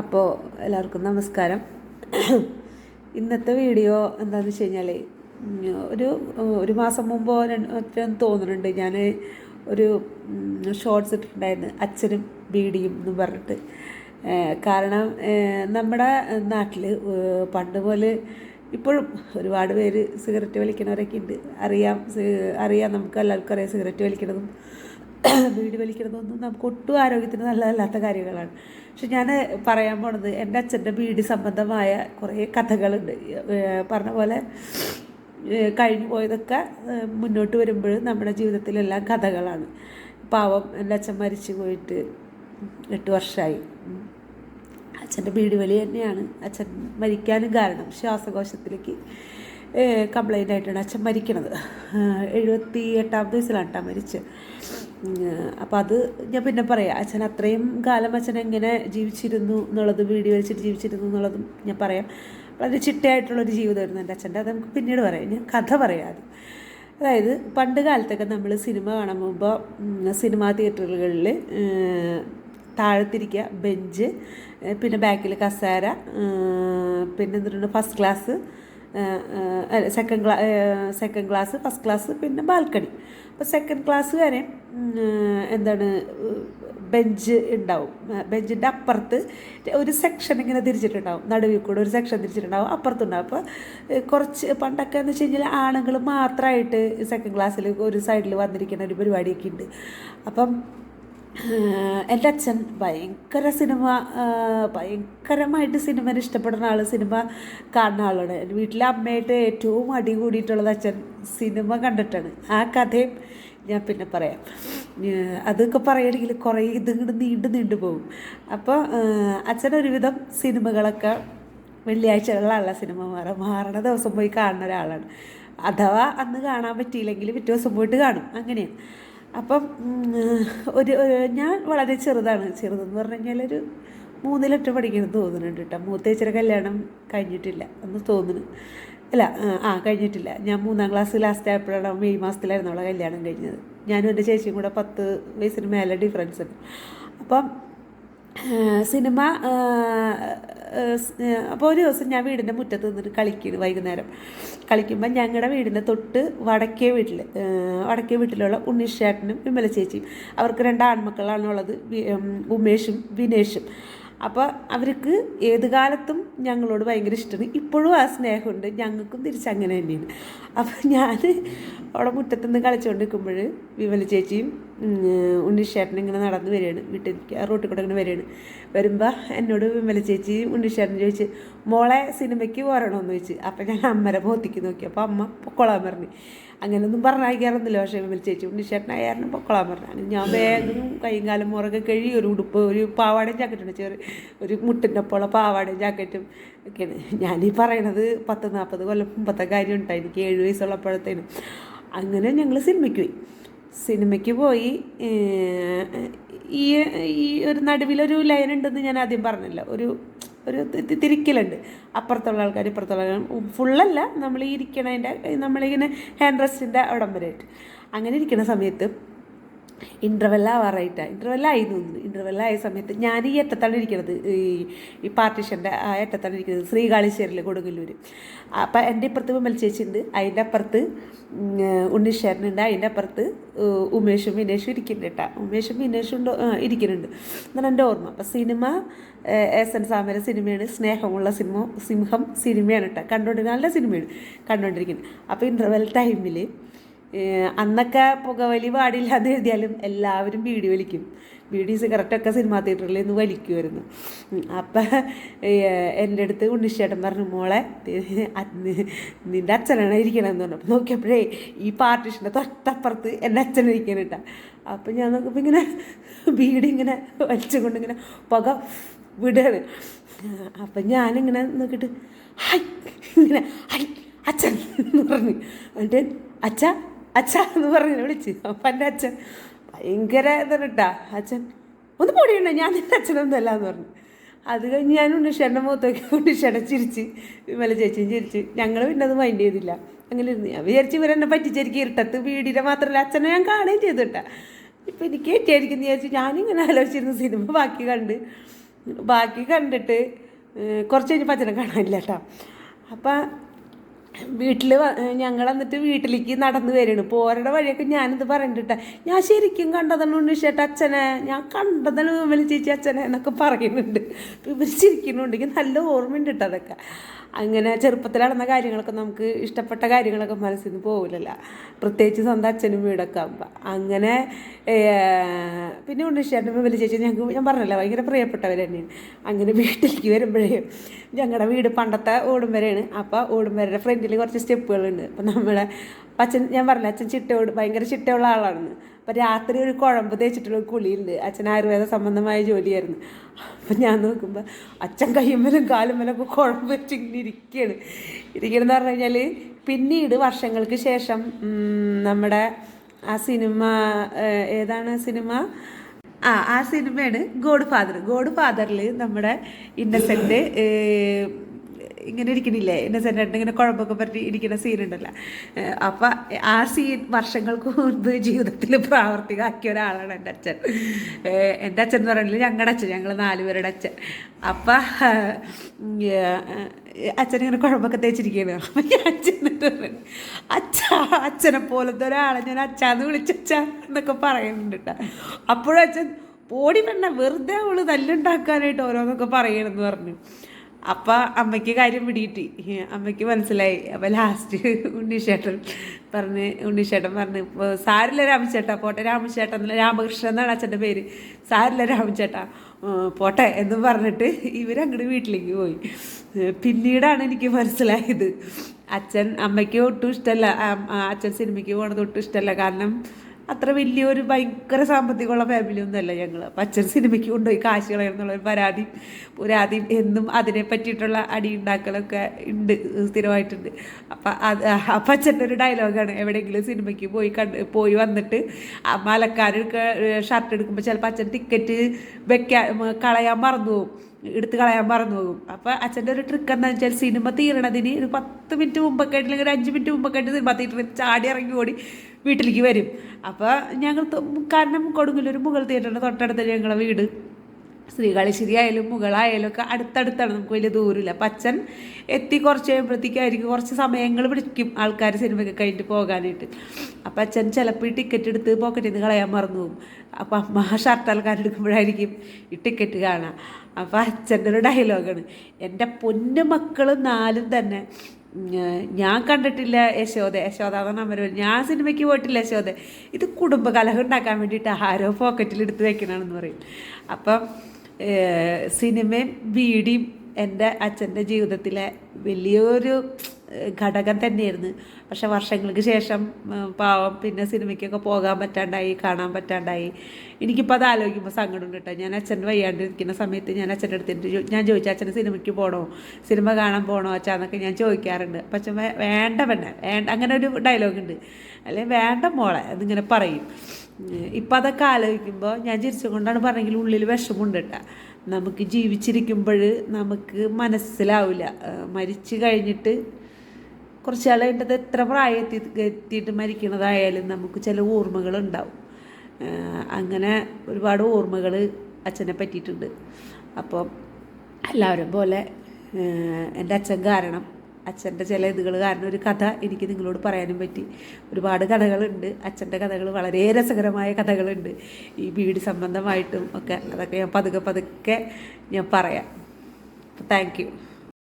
അപ്പോൾ എല്ലാവർക്കും നമസ്കാരം. ഇന്നത്തെ വീഡിയോ എന്താണെന്ന് വെച്ച് കഴിഞ്ഞാൽ ഒരു ഒരു മാസം മുമ്പോ രണ്ടും തോന്നുന്നുണ്ട് ഞാൻ ഒരു ഷോർട്സ് ഇട്ടിട്ടുണ്ടായിരുന്നു. അച്ഛനും ബീഡിയും എന്ന് പറഞ്ഞിട്ട്. കാരണം നമ്മുടെ നാട്ടിൽ പണ്ട് പോലെ ഇപ്പോഴും ഒരുപാട് പേര് സിഗരറ്റ് വലിക്കുന്നവരൊക്കെ ഉണ്ട് അറിയാം അറിയാം നമുക്ക് എല്ലാവർക്കും അറിയാം സിഗരറ്റ് വലിക്കുന്നതും ബീഡി വലിക്കുന്നതൊന്നും നമുക്ക് ഒട്ടും ആരോഗ്യത്തിന് നല്ലതല്ലാത്ത കാര്യങ്ങളാണ്. പക്ഷെ ഞാൻ പറയാൻ പോണത് എന്റെ അച്ഛന്റെ വീട് സംബന്ധമായ കുറേ കഥകളുണ്ട്. പറഞ്ഞ പോലെ കഴിഞ്ഞു പോയതൊക്കെ മുന്നോട്ട് വരുമ്പോൾ നമ്മുടെ ജീവിതത്തിലെല്ലാം കഥകളാണ്. പാവം എന്റെ അച്ഛൻ മരിച്ചു പോയിട്ട് എട്ട് വർഷമായി അച്ഛന്റെ വീട് വലി തന്നെയാണ്. അച്ഛൻ മരിക്കാനും കാരണം ശ്വാസകോശത്തിലേക്ക് കംപ്ലൈന്റ് ആയിട്ടാണ് അച്ഛൻ മരിക്കണത്. എഴുപത്തി എട്ടാമത്തെ വയസ്സിലാണ് കേട്ടോ മരിച്ചത്. അപ്പോൾ അത് ഞാൻ പിന്നെ പറയാം. അച്ഛൻ അത്രയും കാലം അച്ഛൻ എങ്ങനെ ജീവിച്ചിരുന്നു എന്നുള്ളത് വീഡിയോ വെച്ചിട്ട് ജീവിച്ചിരുന്നു എന്നുള്ളതും ഞാൻ പറയാം. വളരെ ചിട്ടയായിട്ടുള്ളൊരു ജീവിതമായിരുന്നു എന്റെ അച്ഛന്റെ. അത് നമുക്ക് പിന്നീട് പറയാം. ഞാൻ കഥ പറയാം അതായത് പണ്ട് കാലത്തൊക്കെ നമ്മൾ സിനിമ കാണാൻ പോകുമ്പോൾ സിനിമാ തിയേറ്ററുകളിൽ താഴത്തിരിക്കുക ബെഞ്ച് പിന്നെ ബാക്കിൽ കസേര പിന്നെ എന്തിട്ടുണ്ട് first class second class second class first class പിന്നെ ബാൽക്കണി. അപ്പോൾ സെക്കൻഡ് ക്ലാസ്സുകാരെ എന്താണ് ബെഞ്ച് ഉണ്ടാവും ബെഞ്ചിന്റെ അപ്പുറത്ത് ഒരു സെക്ഷൻ ഇങ്ങനെ തിരിച്ചിട്ടുണ്ടാവും. നടുവിൽ കൂടെ ഒരു സെക്ഷൻ തിരിച്ചിട്ടുണ്ടാവും. അപ്പുറത്തുണ്ടാവും. അപ്പോൾ കുറച്ച് പണ്ടൊക്കെ എന്ന് വെച്ച് കഴിഞ്ഞാൽ ആണുങ്ങൾ മാത്രമായിട്ട് സെക്കൻഡ് ക്ലാസ്സിൽ ഒരു സൈഡിൽ വന്നിരിക്കുന്ന ഒരു പരിപാടിയൊക്കെ ഉണ്ട് അപ്പം എന്റെ അച്ഛൻ ഭയങ്കര സിനിമ ഭയങ്കരമായിട്ട് സിനിമ ഇഷ്ടപ്പെടുന്ന ആൾ സിനിമ കാണുന്ന ആളാണ്. വീട്ടിലെ അമ്മയായിട്ട് ഏറ്റവും അടി കൂടിയിട്ടുള്ളത് അച്ഛൻ സിനിമ കണ്ടിട്ടാണ്. ആ കഥയും ഞാൻ പിന്നെ പറയാം. അതൊക്കെ പറയുകയാണെങ്കിൽ കുറേ ഇതിങ്ങോട്ട് നീണ്ടു നീണ്ടു പോകും. അപ്പോൾ അച്ഛൻ ഒരുവിധം സിനിമകളൊക്കെ വെള്ളിയാഴ്ചകളിലുള്ള സിനിമ മാറാം മാറണ ദിവസം പോയി കാണുന്ന ഒരാളാണ്. അഥവാ അന്ന് കാണാൻ പറ്റിയില്ലെങ്കിൽ പിറ്റേ ദിവസം പോയിട്ട് കാണും. അങ്ങനെയാണ്. അപ്പം ഒരു ഞാൻ വളരെ ചെറുതാണ്. ചെറുതെന്ന് പറഞ്ഞു കഴിഞ്ഞാൽ ഒരു മൂന്നിലെട്ട് പഠിക്കണം തോന്നുന്നുണ്ട് കേട്ടോ. മൂത്തേച്ചിയുടെ കല്യാണം കഴിഞ്ഞിട്ടില്ല എന്ന് തോന്നുന്നു. അല്ല ആ കഴിഞ്ഞിട്ടില്ല. ഞാൻ മൂന്നാം ക്ലാസ് ലാസ്റ്റ് ആയപ്പോഴാണ് മെയ് മാസത്തിലായിരുന്നു അവളെ കല്യാണം കഴിഞ്ഞത്. ഞാനും എന്റെ ചേച്ചിയും കൂടെ പത്ത് വയസ്സിന് മേലെ ഡിഫറൻസ് ഉണ്ട്. അപ്പം സിനിമ അപ്പോൾ ഒരു ദിവസം ഞാൻ വീടിന്റെ മുറ്റത്ത് നിന്നിട്ട് കളിക്കുന്നു വൈകുന്നേരം. കളിക്കുമ്പോൾ ഞങ്ങളുടെ വീടിന്റെ തൊട്ട് വടക്കേ വീട്ടിൽ വടക്കേ വീട്ടിലുള്ള ഉണ്ണീഷേട്ടനും വിമല ചേച്ചിയും അവർക്ക് രണ്ട് ആൺമക്കളാണുള്ളത് ഉമേഷും വിനേഷും. അപ്പോൾ അവർക്ക് ഏത് കാലത്തും ഞങ്ങളോട് ഭയങ്കര ഇഷ്ടമാണ്. ഇപ്പോഴും ആ സ്നേഹമുണ്ട്. ഞങ്ങൾക്കും തിരിച്ചങ്ങനെ തന്നെയാണ്. അപ്പോൾ ഞാൻ അവിടെ മുറ്റത്തുനിന്ന് കളിച്ചുകൊണ്ട് നിൽക്കുമ്പോൾ വിമല ചേച്ചിയും ഉണ്ണിഷേട്ടൻ ഇങ്ങനെ നടന്ന് വരികയാണ്. വീട്ടിലേക്ക് ആ റോട്ടിൽ കൂടെ ഇങ്ങനെ വരികയാണ്. വരുമ്പോൾ എന്നോട് വിമല ചേച്ചി ഉണ്ണിഷേട്ടൻ ചോദിച്ച് മോളെ സിനിമയ്ക്ക് പോരണമെന്ന് ചോദിച്ച്. അപ്പം ഞാൻ അമ്മരെ ബോധിക്ക് നോക്കി. അപ്പോൾ അമ്മ പൊക്കോളാൻ പറഞ്ഞു. അങ്ങനെയൊന്നും പറഞ്ഞയക്കാറൊന്നുമില്ല. പക്ഷേ വിമല ചേച്ചി ഉണ്ണിഷേട്ടനായിരുന്നു പൊക്കോളാൻ പറഞ്ഞു. അങ്ങനെ ഞാൻ വേഗം കൈകാലം കാലം മുറകെ കഴി ഒരു ഉടുപ്പ് ഒരു പാവാടയും ജാക്കറ്റുണ്ട് ചെറിയ ഒരു മുട്ടിന്റെ പോളെ പാവാടയും ജാക്കറ്റും ഒക്കെയാണ് ഞാനീ പറയണത് പത്ത് നാൽപ്പത് കൊല്ലം മുമ്പത്തെ കാര്യം ഉണ്ടായി എനിക്ക് ഏഴ് വയസ്സുള്ളപ്പോഴത്തേനും. അങ്ങനെ ഞങ്ങൾ സിനിമയ്ക്ക് പോയി. സിനിമയ്ക്ക് പോയി ഈ ഈ ഒരു നടുവിലൊരു ലൈൻ ഉണ്ടെന്ന് ഞാൻ ആദ്യം പറഞ്ഞില്ല. ഒരു ഒരു തിരിക്കലുണ്ട്. അപ്പുറത്തുള്ള ആൾക്കാർ ഇപ്പുറത്തുള്ള ആൾക്കാർ ഫുള്ളല്ല നമ്മൾ ഈ ഇരിക്കണതിന്റെ നമ്മളിങ്ങനെ ഹാൻഡ് റെസ്റ്റിന്റെ അവിടം വരെയായിട്ട്. അങ്ങനെ ഇരിക്കുന്ന സമയത്ത് ഇന്റർവെൽ ആവാറായിട്ടാണ് ഇന്റർവെല്ലായി തോന്നുന്നു. ഇന്റർവെല്ലായ സമയത്ത് ഞാൻ ഈ അറ്റത്താണ് ഇരിക്കുന്നത് ഈ പാർട്ടീഷന്റെ ആ അറ്റത്താണ് ഇരിക്കുന്നത് ശ്രീകാളിശ്ശേരിൽ കൊടുങ്ങല്ലൂർ. അപ്പം എന്റെ ഇപ്പുറത്ത് വിമൽ ചേച്ചി ഉണ്ട്. അതിന്റെ അപ്പുറത്ത് ഉം, ഉണ്ണിശേരനുണ്ട് അതിന്റെ അപ്പുറത്ത് ഉമേഷും വിനേഷും ഇരിക്കുന്നുണ്ട് കേട്ടോ. ഉമേഷും വിനേഷും ഉണ്ടോ? ഇരിക്കുന്നുണ്ട്. എന്നാണ് എന്റെ ഓർമ്മ. അപ്പം സിനിമ എസ് എൻ സാമര സിനിമയാണ്. സ്നേഹമുള്ള സിനിമ സിംഹം സിനിമയാണ് കേട്ടോ. കണ്ടുകൊണ്ടിരിക്കുന്ന നല്ല സിനിമയാണ് കണ്ടുകൊണ്ടിരിക്കുന്നത് അപ്പോൾ ഇന്റർവെൽ ടൈമിൽ അന്നൊക്കെ പുകവലി പാടില്ല എന്ന് എഴുതിയാലും എല്ലാവരും ബീഡി വലിക്കും. ബീഡി സിഗരറ്റൊക്കെ സിനിമാ തിയേറ്ററിൽ നിന്ന് വലിക്കുമായിരുന്നു. അപ്പം എന്റെ അടുത്ത് ഉണ്ണിശേട്ടൻ പറഞ്ഞു മോളെ നിന്റെ അച്ഛനാണ് ഇരിക്കണമെന്ന് പറഞ്ഞു. അപ്പോൾ നോക്കിയപ്പോഴേ ഈ പാർട്ടീഷന്റെ തൊട്ടപ്പുറത്ത് എന്റെ അച്ഛൻ ഇരിക്കണട്ടാ അപ്പം ഞാൻ നോക്കുമ്പോൾ ഇങ്ങനെ ബീഡി ഇങ്ങനെ വലിച്ചുകൊണ്ട് ഇങ്ങനെ പുക വിടുകയാണ് അപ്പം ഞാനിങ്ങനെ നോക്കിയിട്ട് ഹൈ ഇങ്ങനെ ഹൈ അച്ഛൻ എന്ന് പറഞ്ഞു. എന്നിട്ട് അച്ഛ അച്ഛ എന്ന് പറഞ്ഞ് വിളിച്ച്. അപ്പം എന്റെ അച്ഛൻ ഭയങ്കര ഇതാ അച്ഛൻ ഒന്ന് പൊടിയണ്ട ഞാൻ നിന്റെ അച്ഛനൊന്നും അല്ല എന്ന് പറഞ്ഞു. അത് കഴിഞ്ഞ് ഞാൻ ഉണ്ണിഷേട്ടന്റെ മുഖത്തേക്ക് ഉണ്ണിഷേട്ടൻ ചിരിച്ച് വിമല ചേച്ചിയും ചിരിച്ച് ഞങ്ങൾ പിന്നെ അത് മൈൻഡ് ചെയ്തില്ല. അങ്ങനെ ഇരുന്ന് ഞാൻ വിചാരിച്ച് ഇവരെന്നെ പറ്റിച്ചേരിക്കും ഇരുട്ടത്ത് വീടിനെ മാത്രമല്ല അച്ഛനെ ഞാൻ കാണുകയും ചെയ്തു കേട്ടാ ഇപ്പം എനിക്ക് ഏറ്റായിരിക്കും വിചാരിച്ച് ഞാനിങ്ങനെ ആലോചിച്ചിരുന്നു സിനിമ ബാക്കി കണ്ട് ബാക്കി കണ്ടിട്ട് കുറച്ച് കഴിഞ്ഞപ്പോൾ അച്ഛനെ കാണാനില്ല കേട്ടോ അപ്പം വീട്ടിൽ ഞങ്ങൾ എന്നിട്ട് വീട്ടിലേക്ക് നടന്നു വരുന്നു പോരുടെ വഴിയൊക്കെ ഞാനിത് പറഞ്ഞിട്ട് ഞാൻ ശരിക്കും കണ്ടതാണ് ഉണ്ണിഷേട്ട അച്ഛനെ. ഞാൻ കണ്ടതാണ് വിമല ചേച്ചി അച്ഛനെ എന്നൊക്കെ പറയുന്നുണ്ട്. ഇവർ ശരിക്കുന്നുണ്ടെങ്കിൽ നല്ല ഓർമ്മയുണ്ട് കേട്ടോ അതൊക്കെ. അങ്ങനെ ചെറുപ്പത്തിൽ നടന്ന കാര്യങ്ങളൊക്കെ നമുക്ക് ഇഷ്ടപ്പെട്ട കാര്യങ്ങളൊക്കെ മനസ്സിൽ നിന്ന് പോകില്ലല്ലോ പ്രത്യേകിച്ച് സ്വന്തം അച്ഛനും വീടൊക്കെ ആകുമ്പോൾ അങ്ങനെ പിന്നെ ഉണ്ണിഷേട്ടൻ വലിയ ചേച്ചി ഞങ്ങൾക്ക് ഞാൻ പറഞ്ഞല്ലോ ഭയങ്കര പ്രിയപ്പെട്ടവർ തന്നെയാണ്. അങ്ങനെ വീട്ടിലേക്ക് വരുമ്പോഴേ ഞങ്ങളുടെ വീട് പണ്ടത്തെ ഓടുംവരയാണ് അപ്പോൾ ഓടുംവരയുടെ ഫ്രണ്ടിൽ കുറച്ച് സ്റ്റെപ്പുകളുണ്ട്. അപ്പം നമ്മളെ അപ്പം അച്ഛൻ ഞാൻ പറഞ്ഞില്ല അച്ഛൻ ചിട്ടയോട് ഭയങ്കര ചിട്ടയുള്ള ആളാണെന്ന്. അപ്പം രാത്രി ഒരു കുഴമ്പ് തേച്ചിട്ടുള്ള കുളിയുണ്ട് അച്ഛൻ ആയുർവേദ സംബന്ധമായ ജോലിയായിരുന്നു. അപ്പം ഞാൻ നോക്കുമ്പോൾ അച്ഛൻ കയ്യുമ്മലും കാലുമ്മലും ഒക്കെ കുഴമ്പ് വെച്ച് ഇങ്ങനെ ഇരിക്കുകയാണ് ഇരിക്കണമെന്ന് പറഞ്ഞു കഴിഞ്ഞാൽ പിന്നീട് വർഷങ്ങൾക്ക് ശേഷം നമ്മുടെ ആ സിനിമ ഏതാണ് സിനിമ? ആ ആ സിനിമയാണ് ഗോഡ് ഫാദർ. ഗോഡ് ഫാദറിൽ നമ്മുടെ ഇന്നസെന്റ് ഇങ്ങനെ ഇരിക്കണില്ലേ? ചെന്നിട്ട് ഇങ്ങനെ കുഴമ്പൊക്കെ പറ്റി ഇരിക്കുന്ന സീനുണ്ടല്ലോ അപ്പം ആ സീൻ വർഷങ്ങൾക്ക് മുൻപ് ജീവിതത്തിൽ പ്രാവർത്തികമാക്കിയ ഒരാളാണ് എന്റെ അച്ഛൻ. എന്റെ അച്ഛൻ എന്ന് പറയുന്നത് ഞങ്ങളുടെ അച്ഛൻ ഞങ്ങൾ നാലുപേരുടെ അച്ഛൻ. അപ്പം അച്ഛൻ ഇങ്ങനെ കുഴമ്പൊക്കെ തേച്ചിരിക്കുകയാണ് അപ്പം ഞാൻ ചെന്നിട്ട് പറഞ്ഞു അച്ഛാ അച്ഛനെ പോലത്തെ ഒരാളെ ഞാൻ അച്ഛാന്ന് വിളിച്ചച്ഛാ എന്നൊക്കെ പറയുന്നുണ്ട് കേട്ടോ. അപ്പോഴും അച്ഛൻ ഓടി വേണ്ട വെറുതെ അവൾ തല്ലുണ്ടാക്കാനായിട്ട് ഓരോന്നൊക്കെ പറയണമെന്ന് പറഞ്ഞു. അപ്പം അമ്മയ്ക്ക് കാര്യം പിടികിട്ടി. അമ്മയ്ക്ക് മനസ്സിലായി. അപ്പം ലാസ്റ്റ് ഉണ്ണിച്ചേട്ടൻ പറഞ്ഞ് ഉണ്ണിച്ചേട്ടൻ പറഞ്ഞ് സാരില്ല രാമചേട്ടാ പോട്ടെ രാമചേട്ടൻ എന്നല്ല രാമകൃഷ്ണൻ എന്നാണ് അച്ഛന്റെ പേര്. സാരില്ല രാമചേട്ടാ പോട്ടെ എന്ന് പറഞ്ഞിട്ട് ഇവരങ്ങോട്ട് വീട്ടിലേക്ക് പോയി. പിന്നീടാണ് എനിക്ക് മനസ്സിലായത്. അച്ഛൻ അമ്മയ്ക്ക് ഒട്ടും ഇഷ്ടമല്ല അച്ഛൻ സിനിമയ്ക്ക് പോകണത് ഒട്ടും ഇഷ്ടമല്ല കാരണം അത്ര വലിയൊരു ഭയങ്കര സാമ്പത്തികമുള്ള ഫാമിലി ഒന്നുമല്ല ഞങ്ങൾ അപ്പം അച്ഛൻ സിനിമയ്ക്ക് കൊണ്ടുപോയി കാശ് കളയുന്നുള്ള ഒരു പരാതി പുരാതി എന്നും അതിനെ പറ്റിയിട്ടുള്ള അടി ഉണ്ടാക്കലൊക്കെ ഉണ്ട് സ്ഥിരമായിട്ടുണ്ട്. അപ്പം അത് അപ്പം അച്ഛന്റെ ഒരു ഡയലോഗാണ് എവിടെയെങ്കിലും സിനിമയ്ക്ക് പോയി കണ്ട് പോയി വന്നിട്ട് അമ്മ അലക്കാനൊക്കെ ഷർട്ട് എടുക്കുമ്പോൾ ചിലപ്പോൾ അച്ഛൻ ടിക്കറ്റ് വെക്കാൻ കളയാൻ മറന്നു പോകും എടുത്ത് കളയാൻ മറന്നു പോകും. അപ്പോൾ അച്ഛന്റെ ഒരു ട്രിക്ക് എന്താണെന്ന് വെച്ചാൽ സിനിമ തീരണതിന് ഒരു പത്ത് മിനിറ്റ് മുമ്പൊക്കെ ആയിട്ട് അല്ലെങ്കിൽ ഒരു അഞ്ച് മിനിറ്റ് മുമ്പൊക്കെ ആയിട്ട് സിനിമ തിയേറ്ററിൽ ചാടി ഇറങ്ങി ഓടി വീട്ടിലേക്ക് വരും. അപ്പോൾ ഞങ്ങൾ കാരണം കൊടുങ്ങല്ലൊരു മുകൾ തിയേറ്ററിന്റെ തൊട്ടടുത്ത് ഞങ്ങളുടെ വീട്. ശ്രീകാളിശ്ശേരി ശരിയായാലും മുകളായാലും ഒക്കെ അടുത്തടുത്താണ് നമുക്ക് വലിയ ദൂരമില്ല. അപ്പം അച്ഛൻ എത്തി കുറച്ച് കഴിയുമ്പോഴത്തേക്കായിരിക്കും കുറച്ച് സമയങ്ങൾ പിടിക്കും ആൾക്കാർ സിനിമയൊക്കെ കഴിഞ്ഞിട്ട് പോകാനായിട്ട്. അപ്പം അച്ഛൻ ചിലപ്പോൾ ഈ ടിക്കറ്റ് എടുത്ത് പോക്കറ്റിൽ നിന്ന് കളയാൻ മറന്നു പോകും. അപ്പം അമ്മ ഷർട്ട് ആൾക്കാർ എടുക്കുമ്പോഴായിരിക്കും ഈ ടിക്കറ്റ് കാണാം. അപ്പം അച്ഛന്റെ ഒരു ഡയലോഗാണ് എന്റെ പൊന്നു മക്കൾ നാലും തന്നെ ഞാൻ കണ്ടിട്ടില്ല യശോദ. യശോദ എന്നാണ് അമ്മ. ഞാൻ സിനിമയ്ക്ക് പോയിട്ടില്ല യശോദ. ഇത് കുടുംബകലഹം ഉണ്ടാക്കാൻ വേണ്ടിയിട്ട് ആരോ പോക്കറ്റിൽ എടുത്ത് വെക്കണമെന്ന് പറയും. അപ്പം സിനിമയും ബീഡിയും എന്റെ അച്ഛന്റെ ജീവിതത്തിലെ വലിയൊരു ഘടകം തന്നെയായിരുന്നു. പക്ഷെ വർഷങ്ങൾക്ക് ശേഷം പാവം പിന്നെ സിനിമയ്ക്കൊക്കെ പോകാൻ പറ്റാണ്ടായി കാണാൻ പറ്റാണ്ടായി. എനിക്കിപ്പോൾ അത് ആലോചിക്കുമ്പോൾ സങ്കടം കേട്ടോ. ഞാൻ അച്ഛൻ വയ്യാണ്ടിരിക്കുന്ന സമയത്ത് ഞാൻ അച്ഛന്റെ അടുത്തിട്ട് ഞാൻ ചോദിച്ചു അച്ഛന് സിനിമയ്ക്ക് പോകണോ സിനിമ കാണാൻ പോകണോ അച്ഛാ? എന്നൊക്കെ ഞാൻ ചോദിക്കാറുണ്ട്. അപ്പം അച്ഛൻ വേണ്ട പെണ്ണെ വേണ്ട. അങ്ങനെ ഒരു ഡയലോഗ് ഉണ്ട്. അല്ലെങ്കിൽ വേണ്ട മോളെ എന്നിങ്ങനെ പറയും. ഇപ്പം അതൊക്കെ ആലോചിക്കുമ്പോൾ ഞാൻ ചിരിച്ചുകൊണ്ടാണ് പറഞ്ഞെങ്കിൽ ഉള്ളിൽ വിഷമുണ്ട് കേട്ടോ. നമുക്ക് ജീവിച്ചിരിക്കുമ്പോൾ നമുക്ക് മനസ്സിലാവില്ല മരിച്ചു കഴിഞ്ഞിട്ട് കുറച്ച് നാൾ കഴിഞ്ഞത് എത്ര പ്രായത്തി എത്തിയിട്ട് മരിക്കണതായാലും നമുക്ക് ചില ഓർമ്മകളുണ്ടാവും. ഉണ്ടാവും അങ്ങനെ ഒരുപാട് ഓർമ്മകൾ അച്ഛനെ പറ്റിയിട്ടുണ്ട്. അപ്പോൾ എല്ലാവരും പോലെ എന്റെ അച്ഛൻ കാരണം അച്ഛന്റെ ചില ഇതുകൾ കാരണം ഒരു കഥ എനിക്ക് നിങ്ങളോട് പറയാനും പറ്റി. ഒരുപാട് കഥകളുണ്ട്. അച്ഛന്റെ കഥകൾ വളരെ രസകരമായ കഥകളുണ്ട്. ഈ വീട് സംബന്ധമായിട്ടും ഒക്കെ. അതൊക്കെ ഞാൻ പതുക്കെ പതുക്കെ ഞാൻ പറയാം. Thank you